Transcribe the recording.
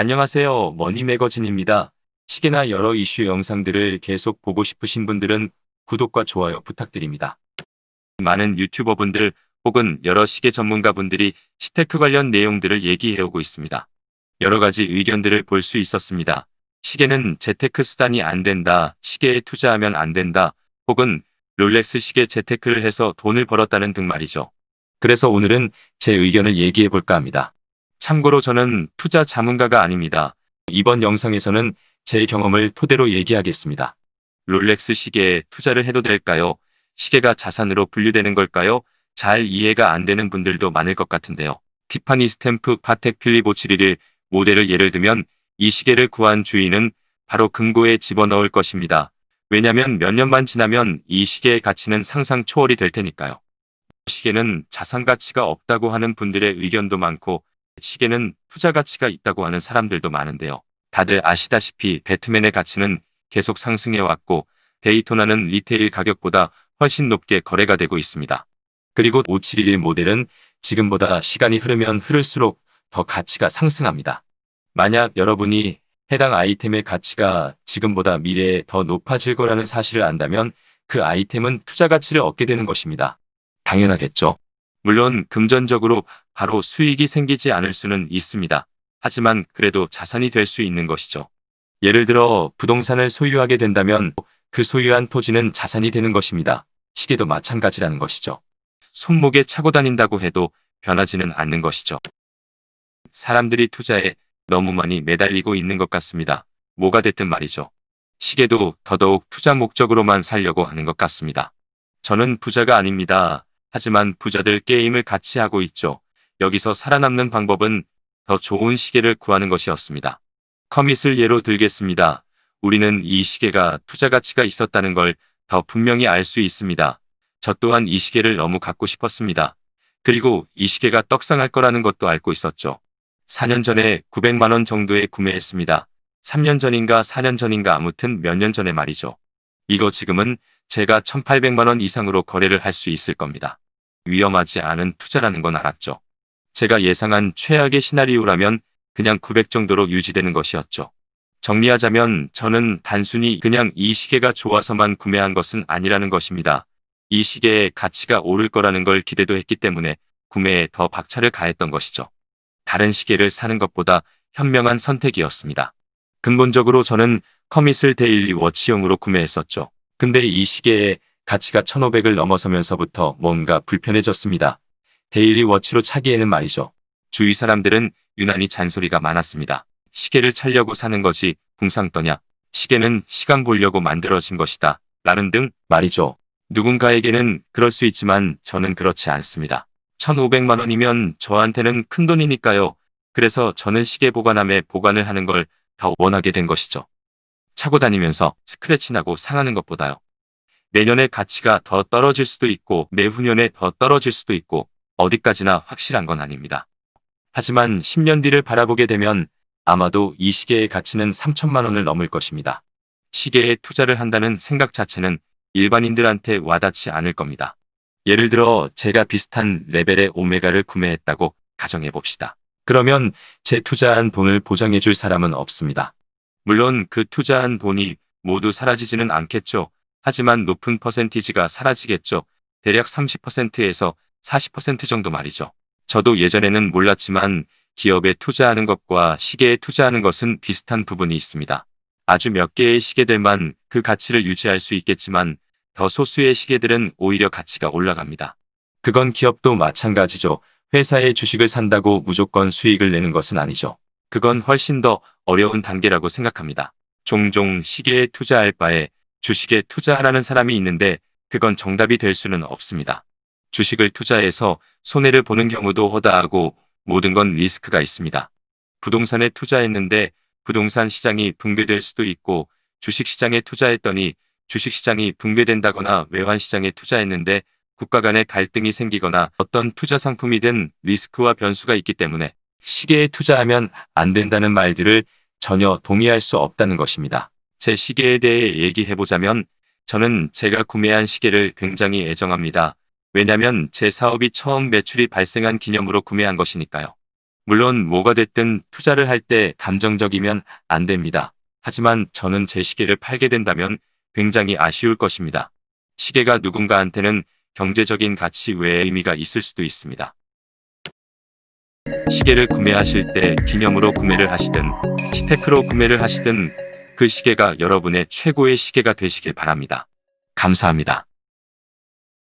안녕하세요. 머니 매거진입니다. 시계나 여러 이슈 영상들을 계속 보고 싶으신 분들은 구독과 좋아요 부탁드립니다. 많은 유튜버분들 혹은 여러 시계 전문가분들이 시테크 관련 내용들을 얘기해오고 있습니다. 여러 가지 의견들을 볼 수 있었습니다. 시계는 재테크 수단이 안 된다, 시계에 투자하면 안 된다, 혹은 롤렉스 시계 재테크를 해서 돈을 벌었다는 등 말이죠. 그래서 오늘은 제 의견을 얘기해 볼까 합니다. 참고로 저는 투자 자문가가 아닙니다. 이번 영상에서는 제 경험을 토대로 얘기하겠습니다. 롤렉스 시계에 투자를 해도 될까요? 시계가 자산으로 분류되는 걸까요? 잘 이해가 안 되는 분들도 많을 것 같은데요. 티파니 스탬프 파텍 필립 571 모델을 예를 들면 이 시계를 구한 주인은 바로 금고에 집어넣을 것입니다. 왜냐면 몇 년만 지나면 이 시계의 가치는 상상 초월이 될 테니까요. 시계는 자산 가치가 없다고 하는 분들의 의견도 많고 시계는 투자 가치가 있다고 하는 사람들도 많은데요. 다들 아시다시피 배트맨의 가치는 계속 상승해 왔고 데이토나는 리테일 가격보다 훨씬 높게 거래가 되고 있습니다. 그리고 5711 모델은 지금보다 시간이 흐르면 흐를수록 더 가치가 상승합니다. 만약 여러분이 해당 아이템의 가치가 지금보다 미래에 더 높아질 거라는 사실을 안다면 그 아이템은 투자 가치를 얻게 되는 것입니다. 당연하겠죠. 물론 금전적으로 바로 수익이 생기지 않을 수는 있습니다. 하지만 그래도 자산이 될 수 있는 것이죠. 예를 들어 부동산을 소유하게 된다면 그 소유한 토지는 자산이 되는 것입니다. 시계도 마찬가지라는 것이죠. 손목에 차고 다닌다고 해도 변하지는 않는 것이죠. 사람들이 투자에 너무 많이 매달리고 있는 것 같습니다. 뭐가 됐든 말이죠. 시계도 더더욱 투자 목적으로만 살려고 하는 것 같습니다. 저는 부자가 아닙니다. 하지만 부자들 게임을 같이 하고 있죠. 여기서 살아남는 방법은 더 좋은 시계를 구하는 것이었습니다. 커밋을 예로 들겠습니다. 우리는 이 시계가 투자 가치가 있었다는 걸 더 분명히 알 수 있습니다. 저 또한 이 시계를 너무 갖고 싶었습니다. 그리고 이 시계가 떡상할 거라는 것도 알고 있었죠. 4년 전에 900만원 정도에 구매했습니다. 3년 전인가 4년 전인가 아무튼 몇 년 전에 말이죠. 이거 지금은 제가 1800만원 이상으로 거래를 할 수 있을 겁니다. 위험하지 않은 투자라는 건 알았죠. 제가 예상한 최악의 시나리오라면 그냥 900 정도로 유지되는 것이었죠. 정리하자면 저는 단순히 그냥 이 시계가 좋아서만 구매한 것은 아니라는 것입니다. 이 시계의 가치가 오를 거라는 걸 기대도 했기 때문에 구매에 더 박차를 가했던 것이죠. 다른 시계를 사는 것보다 현명한 선택이었습니다. 근본적으로 저는 커밋을 데일리 워치용으로 구매했었죠. 근데 이 시계의 가치가 1500을 넘어서면서부터 뭔가 불편해졌습니다. 데일리 워치로 차기에는 말이죠. 주위 사람들은 유난히 잔소리가 많았습니다. 시계를 차려고 사는 것이 궁상 떠냐. 시계는 시간 보려고 만들어진 것이다. 라는 등 말이죠. 누군가에게는 그럴 수 있지만 저는 그렇지 않습니다. 1500만 원이면 저한테는 큰 돈이니까요. 그래서 저는 시계 보관함에 보관을 하는 걸더 원하게 된 것이죠. 차고 다니면서 스크래치 나고 상하는 것보다요. 내년에 가치가 더 떨어질 수도 있고 내후년에 더 떨어질 수도 있고 어디까지나 확실한 건 아닙니다. 하지만 10년 뒤를 바라보게 되면 아마도 이 시계의 가치는 3천만 원을 넘을 것입니다. 시계에 투자를 한다는 생각 자체는 일반인들한테 와닿지 않을 겁니다. 예를 들어 제가 비슷한 레벨의 오메가를 구매했다고 가정해 봅시다. 그러면 제 투자한 돈을 보장해 줄 사람은 없습니다. 물론 그 투자한 돈이 모두 사라지지는 않겠죠. 하지만 높은 퍼센티지가 사라지겠죠. 대략 30%에서 40% 정도 말이죠. 저도 예전에는 몰랐지만 기업에 투자하는 것과 시계에 투자하는 것은 비슷한 부분이 있습니다. 아주 몇 개의 시계들만 그 가치를 유지할 수 있겠지만 더 소수의 시계들은 오히려 가치가 올라갑니다. 그건 기업도 마찬가지죠. 회사의 주식을 산다고 무조건 수익을 내는 것은 아니죠. 그건 훨씬 더 어려운 단계라고 생각합니다. 종종 시계에 투자할 바에 주식에 투자하라는 사람이 있는데 그건 정답이 될 수는 없습니다. 주식을 투자해서 손해를 보는 경우도 허다하고 모든 건 리스크가 있습니다. 부동산에 투자했는데 부동산 시장이 붕괴될 수도 있고 주식 시장에 투자했더니 주식 시장이 붕괴된다거나 외환 시장에 투자했는데 국가 간의 갈등이 생기거나 어떤 투자 상품이든 리스크와 변수가 있기 때문에 시계에 투자하면 안 된다는 말들을 전혀 동의할 수 없다는 것입니다. 제 시계에 대해 얘기해보자면 저는 제가 구매한 시계를 굉장히 애정합니다. 왜냐면 제 사업이 처음 매출이 발생한 기념으로 구매한 것이니까요. 물론 뭐가 됐든 투자를 할 때 감정적이면 안 됩니다. 하지만 저는 제 시계를 팔게 된다면 굉장히 아쉬울 것입니다. 시계가 누군가한테는 경제적인 가치 외의 의미가 있을 수도 있습니다. 시계를 구매하실 때 기념으로 구매를 하시든 시테크로 구매를 하시든 그 시계가 여러분의 최고의 시계가 되시길 바랍니다. 감사합니다.